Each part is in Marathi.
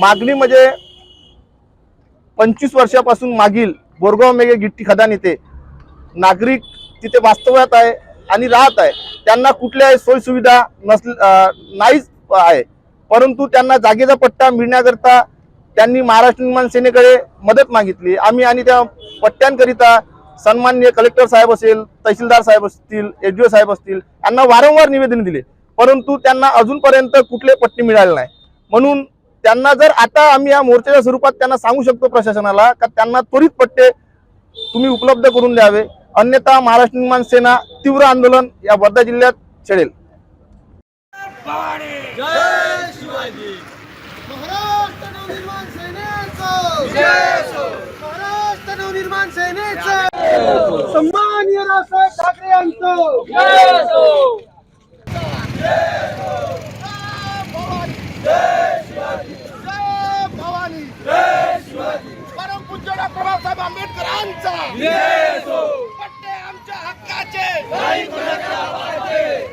मागणी म्हणजे पंचवीस वर्षापासून मागील बोरगाव मेघे गिट्टी खदान येथे नागरिक तिथे वास्तव्यात आहे आणि राहत आहे. त्यांना कुठल्याही सोयसुविधा नसल नाहीच आहे. परंतु त्यांना जागेचा पट्टा मिळण्याकरता त्यांनी महाराष्ट्र निर्माण सेनेकडे मदत मागितली. आम्ही आणि त्या पट्ट्यांकरिता सन्मान्य कलेक्टर साहेब असेल तहसीलदार साहेब असतील एच साहेब असतील यांना वारंवार निवेदन दिले. परंतु त्यांना अजूनपर्यंत कुठले पट्टे मिळाले नाही. म्हणून त्यांना जर आता आम्ही या मोर्चाच्या स्वरूपात त्यांना सांगू शकतो प्रशासनाला का त्यांना त्वरित पट्टे तुम्ही उपलब्ध करून द्यावे. अन्यथा महाराष्ट्र निर्माण सेना तीव्र आंदोलन या वर्धा जिल्ह्यात छेडेल. सेनेचं सन्माननीय रावसाहेब ठाकरे यांचं. आंबेडकरांचा. पट्टे आमच्या हक्काचे. नाही कुणाच्या बापाचे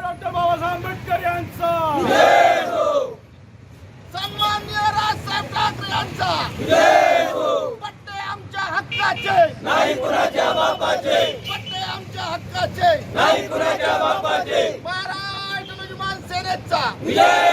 डॉक्टर बाबासाहेब आंबेडकर यांचा. सन्मान्य राजसाहेब ठाकरे यांचा. पट्टे आमच्या हक्काचे. नाही कुणाच्या बापाचे. イエ！